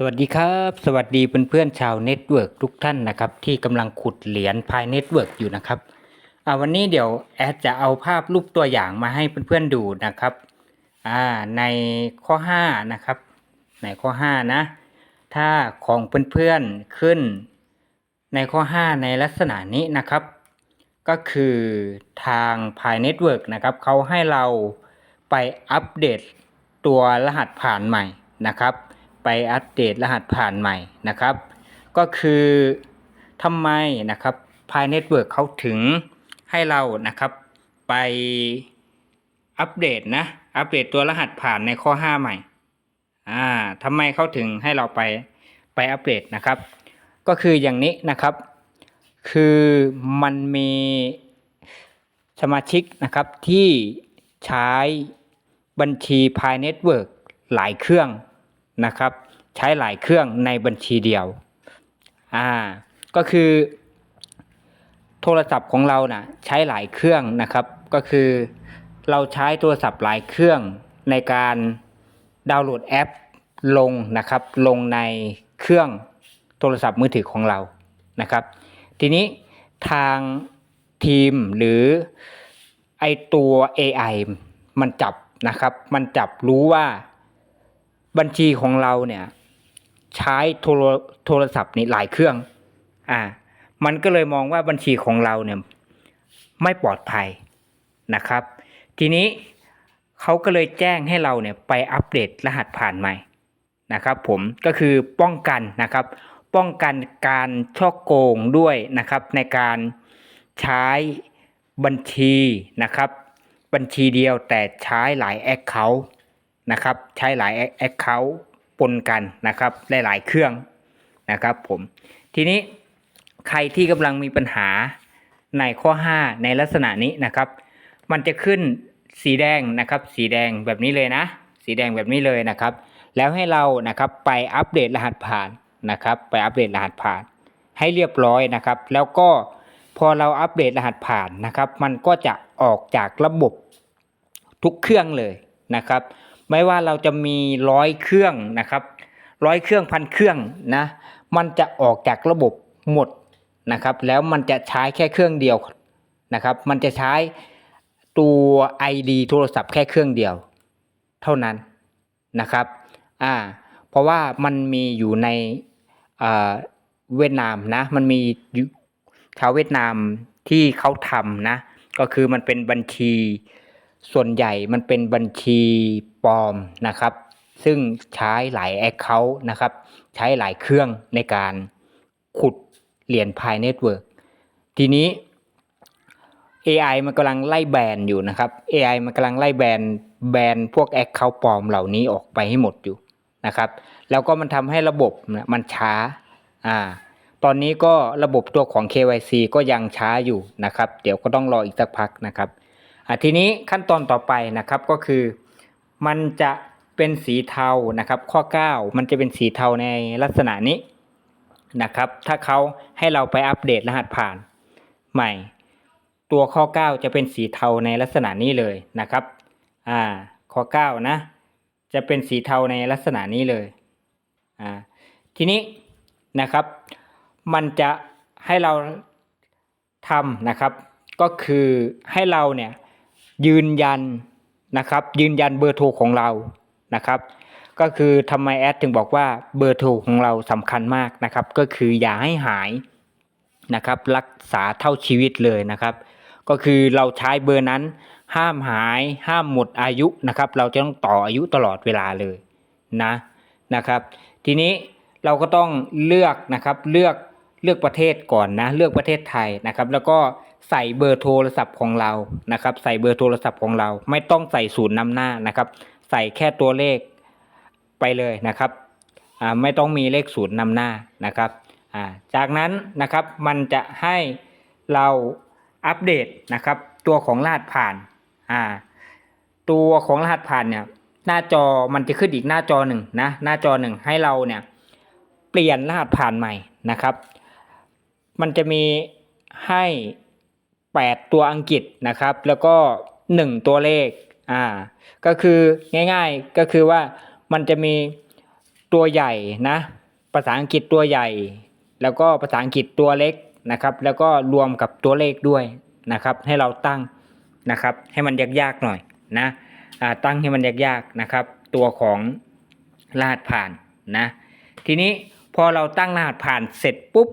สวัสดีครับ สวัสดีเพื่อนๆชาวเน็ตเวิร์กทุกท่านนะครับ ที่กำลังขุดเหรียญภายเน็ตเวิร์กอยู่นะครับอ่าวันนี้เดี๋ยวแอดจะเอาภาพรูปตัวอย่างมาให้เพื่อนๆดูนะครับอ่าในข้อ5นะครับ ในข้อ5นะถ้าของเพื่อนๆขึ้น ในข้อ 5 ในลักษณะนี้นะครับ ก็คือทางภายเน็ตเวิร์กนะครับเขาให้เราไปอัปเดตตัวรหัสผ่านใหม่นะครับ ไปอัปเดตรหัสผ่านใหม่นะครับ ก็คือทำไมนะครับภายเน็ตเวิร์กเขาถึงให้เรานะครับไปอัปเดตนะ อัปเดตตัวรหัสผ่านในข้อ 5 ใหม่อ่าทำไมเขาถึงให้เราไปไปอัปเดตนะครับ ก็คืออย่างนี้นะครับ คือมันมีสมาชิกนะครับที่ใช้บัญชีพายเน็ตเวิร์กหลายเครื่อง นะครับ ใช้หลายเครื่องในบัญชีเดียวอ่าก็คือ โทรศัพท์ของเรานะ่ะใช้หลายเครื่องนะครับ ก็คือเราใช้โทรศัพท์หลายเครื่องในการดาวน์โหลดแอปลงนะครับ ลงในเครื่องโทรศัพท์มือถือของเรานะครับ ทีนี้ทางทีมหรือไอตัว AI มันจับนะครับ มันจับรู้ว่า บัญชีของเราเนี่ย ใช้โทรโทรศัพท์นี่หลายเครื่อง อ่า มันก็เลยมองว่าบัญชีของเราเนี่ยไม่ปลอดภัยนะครับ ทีนี้เขาก็เลยแจ้งให้เราเนี่ยไปอัปเดตรหัสผ่านใหม่นะครับ ผมก็คือป้องกันนะครับ ป้องกันการช่อโกงด้วยนะครับ ในการใช้บัญชีนะครับ บัญชีเดียวแต่ใช้หลายแอคเคาท์ นะครับ ใช้หลายแอคเคาท์ปนกันนะครับหลายๆเครื่องนะครับผมทีนี้ใครที่กำลังมีปัญหาในข้อ 5 ในลักษณะนี้นะครับ มันจะขึ้นสีแดงนะครับ สีแดงแบบนี้เลยนะ สีแดงแบบนี้เลยนะครับ แล้วให้เรานะครับไปอัปเดตรหัสผ่านนะครับ ไปอัปเดตรหัสผ่าน ให้เรียบร้อยนะครับ แล้วก็พอเราอัปเดตรหัสผ่านนะครับ มันก็จะออกจากระบบทุกเครื่องเลยนะครับ ไม่ว่าเราจะมีร้อยเครื่องนะครับร้อยเครื่องพันเครื่องนะมันจะออกจากระบบหมดนะครับ แล้วมันจะใช้แค่เครื่องเดียวนะครับ มันจะใช้ตัว ID โทรศัพท์แค่เครื่องเดียว เท่านั้นนะครับอ่าเพราะว่ามันมีอยู่ในเวียดนามนะมันมีชาวเวียดนามที่เขาทำนะก็คือมันเป็นบัญชีส่วนใหญ่มันเป็นบัญชี ปลอมนะครับ ซึ่งใช้หลายแอคเคาท์นะครับ ใช้หลายเครื่องในการขุดเหรียญพายเน็ตเวิร์กทีนี้ AI มันกำลังไล่แบนอยู่นะครับ AI มันกำลังไล่แบนแบนพวกแอคเคาท์ปลอมเหล่านี้ออกไปให้หมดอยู่นะครับ แล้วก็มันทำให้ระบบนะมันช้าอ่าตอนนี้ก็ระบบตัวของ KYC ก็ยังช้าอยู่นะครับ เดี๋ยวก็ต้องรออีกสักพักนะครับอ่าทีนี้ขั้นตอนต่อไปนะครับก็คือ มันจะเป็นสีเทานะครับ ข้อ 9 มันจะเป็นสีเทาในลักษณะนี้นะครับ ถ้าเขาให้เราไปอัปเดตรหัสผ่านใหม่ ตัวข้อ 9 จะเป็นสีเทาในลักษณะนี้เลยนะครับอ่าข้อ 9 นะ จะเป็นสีเทาในลักษณะนี้เลยอ่าทีนี้นะครับ มันจะให้เราทำนะครับ ก็คือให้เราเนี่ยยืนยัน นะครับ ยืนยันเบอร์โทรของเรานะครับ ก็คือทำไมแอดถึงบอกว่าเบอร์โทรของเราสำคัญมากนะครับ ก็คืออย่าให้หายนะครับ รักษาเท่าชีวิตเลยนะครับ ก็คือเราใช้เบอร์นั้น ห้ามหายห้ามหมดอายุนะครับ เราจะต้องต่ออายุตลอดเวลาเลยนะนะครับ ทีนี้เราก็ต้องเลือกนะครับเลือก เลือกประเทศก่อนนะ เลือกประเทศไทยนะครับ แล้วก็ใส่เบอร์โทรศัพท์ของเรานะครับ ใส่เบอร์โทรศัพท์ของเรา ไม่ต้องใส่ศูนย์นำหน้านะครับ ใส่แค่ตัวเลขไปเลยนะครับอ่าไม่ต้องมีเลขศูนย์นำหน้านะครับอ่าจากนั้นนะครับมันจะให้เราอัปเดตนะครับ ตัวของรหัสผ่านอ่าตัวของรหัสผ่านเนี่ยหน้าจอมันจะขึ้นอีกหน้าจอหนึ่งนะหน้าจอหนึ่งให้เราเนี่ยเปลี่ยนรหัสผ่านใหม่นะครับ มันจะมีให้ 8 ตัวอังกฤษนะครับ แล้วก็ 1 ตัวเลขอ่าก็คือง่ายๆก็คือว่ามันจะมีตัวใหญ่นะภาษาอังกฤษตัวใหญ่ แล้วก็ภาษาอังกฤษตัวเล็กนะครับ แล้วก็รวมกับตัวเลขด้วยนะครับ ให้เราตั้งนะครับ ให้มันยากๆหน่อยนะอ่าตั้งให้มันยากๆนะครับ ตัวของรหัสผ่านนะทีนี้พอเราตั้งรหัสผ่านเสร็จปุ๊บ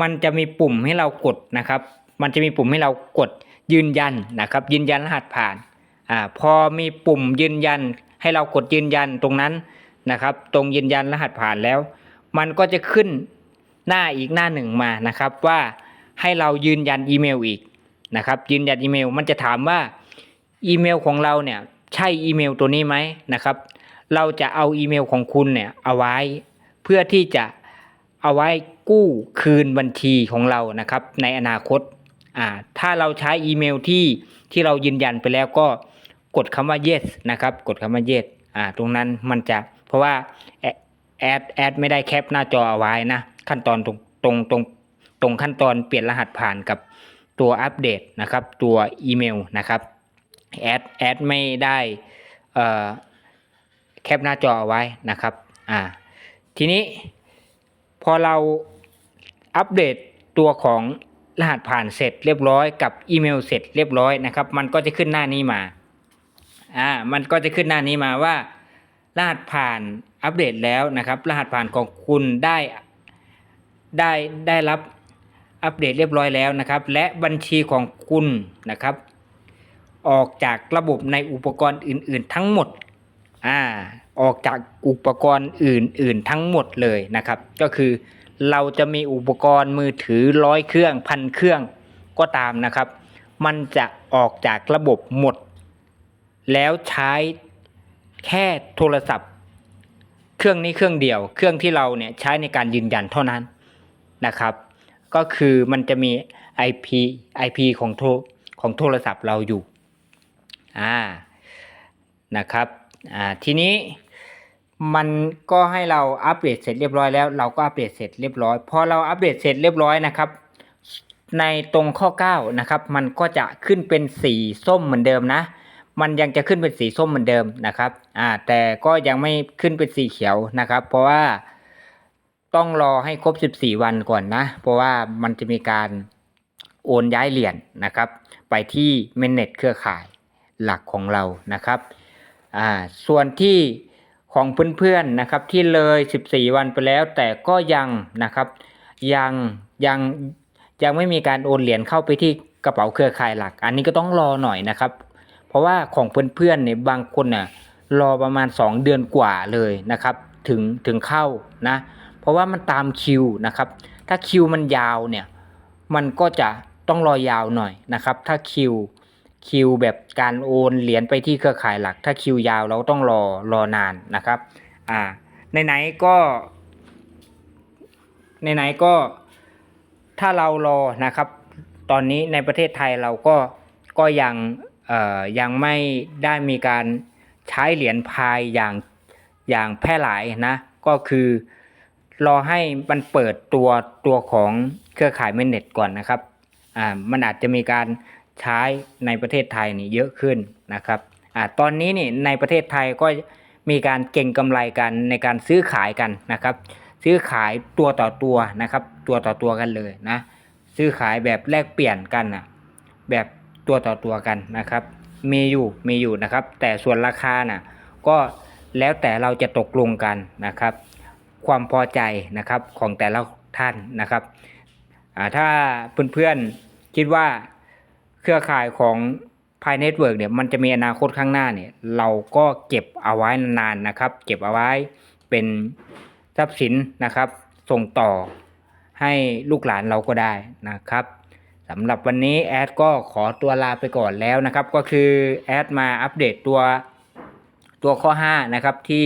มันจะมีปุ่มให้เรากดนะครับ มันจะมีปุ่มให้เรากดยืนยันนะครับ ยืนยันรหัสผ่านอ่าพอมีปุ่มยืนยันให้เรากดยืนยันตรงนั้นนะครับ ตรงยืนยันรหัสผ่านแล้ว มันก็จะขึ้นหน้าอีกหน้าหนึ่งมานะครับ ว่าให้เรายืนยันอีเมลอีกนะครับ ยืนยันอีเมล มันจะถามว่าอีเมลของเราเนี่ยใช่อีเมลตัวนี้ไหมนะครับ เราจะเอาอีเมลของคุณเนี่ยเอาไว้ เพื่อที่จะ เอาไว้กู้คืนบัญชีของเรานะครับ ในอนาคตอ่าถ้าเราใช้อีเมลที่ที่เรายืนยันไปแล้วก็กดคำว่า yes นะครับ กดคำว่า yes อ่าตรงนั้นมันจะเพราะว่าแอดแอดไม่ได้แคปหน้าจอเอาไว้นะ ขั้นตอนตรงตรงตรงตรงขั้นตอนเปลี่ยนรหัสผ่านกับตัวอัปเดตนะครับ ตัวอีเมลนะครับแอดแอดไม่ได้เอ่อแคปหน้าจอเอาไว้นะครับอ่าทีนี้ อเราอัปเดตตัวของรหัสผ่านเสร็จเรียบร้อยกับอีเมลเสร็จเรียบร้อยนะครับ มันก็จะขึ้นหน้านี้มาอ่ามันก็จะขึ้นหน้านี้มาว่ารหัสผ่านอัปเดตแล้วนะครับ รหัสผ่านของคุณได้ได้ได้รับอัปเดตเรียบร้อยแล้วนะครับ และบัญชีของคุณนะครับ ออกจากระบบในอุปกรณ์อื่น ๆ ทั้งหมดอ่า ออกจากอุปกรณ์อื่น ๆ ทั้งหมดเลยนะครับ ก็คือเราจะมีอุปกรณ์มือถือร้อยเครื่องพันเครื่องก็ตามนะครับ มันจะออกจากระบบหมด แล้วใช้แค่โทรศัพท์ เครื่องนี้เครื่องเดียว เครื่องที่เราเนี่ยใช้ในการยืนยันเท่านั้นนะครับ ก็คือมันจะมี IP IP ของโทรของโทรศัพท์เราอยู่อ่านะครับอ่าทีนี้ มันก็ให้เราอัปเดตเสร็จเรียบร้อยแล้ว เราก็อัปเดตเสร็จเรียบร้อย พอเราอัปเดตเสร็จเรียบร้อยนะครับ ในตรงข้อ9นะครับ มันก็จะขึ้นเป็นสีส้มเหมือนเดิมนะ มันยังจะขึ้นเป็นสีส้มเหมือนเดิมนะครับ อ่า แต่ก็ยังไม่ขึ้นเป็นสีเขียวนะครับ เพราะว่าต้องรอให้ครบ 14 วันก่อนนะ เพราะว่ามันจะมีการโอนย้ายเหรียญนะครับ ไปที่เมนเน็ตเครือข่ายหลักของเรานะครับ อ่า ส่วนที่ ของเพื่อนๆนะครับที่เลย 14 วันไปแล้ว แต่ก็ยังนะครับยังยังยังไม่มีการโอนเหรียญเข้าไปที่กระเป๋าเครือข่ายหลัก อันนี้ก็ต้องรอหน่อยนะครับ เพราะว่าของเพื่อนๆเนี่ยบางคนน่ะรอประมาณ 2 เดือนกว่าเลยนะครับ ถึงถึงเข้านะ เพราะว่ามันตามคิวนะครับ ถ้าคิวมันยาวเนี่ยมันก็จะต้องรอยาวหน่อยนะครับ ถ้าคิว คิวแบบการโอนเหรียญไปที่เครือข่ายหลัก ถ้าคิวยาวเราต้องรอรอนานนะครับอ่าไหนๆก็ไหนๆก็ถ้าเรารอนะครับ ตอนนี้ในประเทศไทยเราก็ก็ยังเอ่อยังไม่ได้มีการใช้เหรียญพายอย่างอย่างแพร่หลายนะ ก็คือรอให้มันเปิดตัวตัวของเครือข่ายเมนเน็ตก่อนนะครับอ่ามันอาจจะมีการ ใช้ในประเทศไทยนี่เยอะขึ้นนะครับอ่าตอนนี้นี่ในประเทศไทยก็มีการเก่งกำไรกันในการซื้อขายกันนะครับ ซื้อขายตัวต่อตัวนะครับ ตัวต่อตัวกันเลยนะซื้อขายแบบแลกเปลี่ยนกันนะแบบตัวต่อตัวกันนะครับ มีอยู่มีอยู่นะครับ แต่ส่วนราคาน่ะก็แล้วแต่เราจะตกลงกันนะครับ ความพอใจนะครับของแต่ละท่านนะครับอ่าถ้าเพื่อนๆคิดว่า รือข่ายของพายเน็ตเวิร์กเนี่ยมันจะมีอนาคตข้างหน้าเนี่ยเราก็เก็บเอาไว้นานๆนะครับ เก็บเอาไว้เป็นทรัพย์สินนะครับ ส่งต่อให้ลูกหลานเราก็ได้นะครับสำหรับวันนี้แอดก็ขอตัวลาไปก่อนแล้วนะครับ ก็คือแอดมาอัปเดตตัวตัวข้อ 5 นะครับ ที่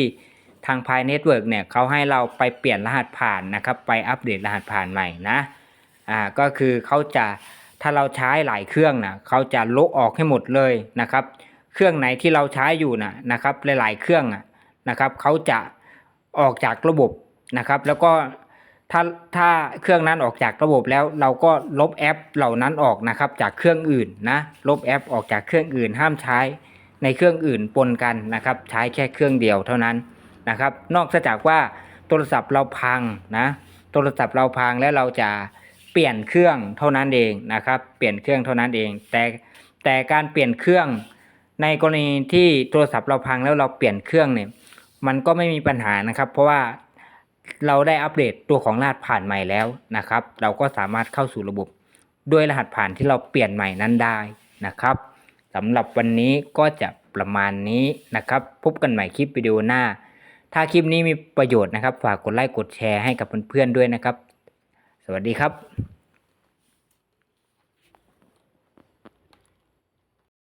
ทางพายเน็ตเวิร์กเนี่ยเขาให้เราไปเปลี่ยนรหัสผ่านนะครับ ไปอัปเดตรหัสผ่านใหม่นะอ่าก็คือเขาจะ ถ้าเราใช้หลายเครื่องนะเขาจะลบออกให้หมดเลยนะครับ เครื่องไหนที่เราใช้อยู่นะนะครับหลายๆเครื่องอะนะครับเขาจะออกจากระบบนะครับ แล้วก็ถ้าถ้าเครื่องนั้นออกจากระบบแล้วเราก็ลบแอปเหล่านั้นออกนะครับ จากเครื่องอื่นนะลบแอปออกจากเครื่องอื่น ห้ามใช้ในเครื่องอื่นปนกันนะครับ ใช้แค่เครื่องเดียวเท่านั้นนะครับ นอกจากว่าโทรศัพท์เราพังนะโทรศัพท์เราพังแล้วเราจะ เปลี่ยนเครื่องเท่านั้นเองนะครับ เปลี่ยนเครื่องเท่านั้นเอง แต่แต่การเปลี่ยนเครื่องในกรณีที่โทรศัพท์เราพังแล้วเราเปลี่ยนเครื่องเนี่ยมันก็ไม่มีปัญหานะครับ เพราะว่าเราได้อัปเดตตัวของรหัสผ่านใหม่แล้วนะครับ เราก็สามารถเข้าสู่ระบบด้วยรหัสผ่านที่เราเปลี่ยนใหม่นั้นได้นะครับสำหรับวันนี้ก็จะประมาณนี้นะครับ พบกันใหม่คลิปวิดีโอหน้า ถ้าคลิปนี้มีประโยชน์นะครับ ฝากกดไลค์กดแชร์ให้กับเพื่อนๆด้วยนะครับ วัสดีครับ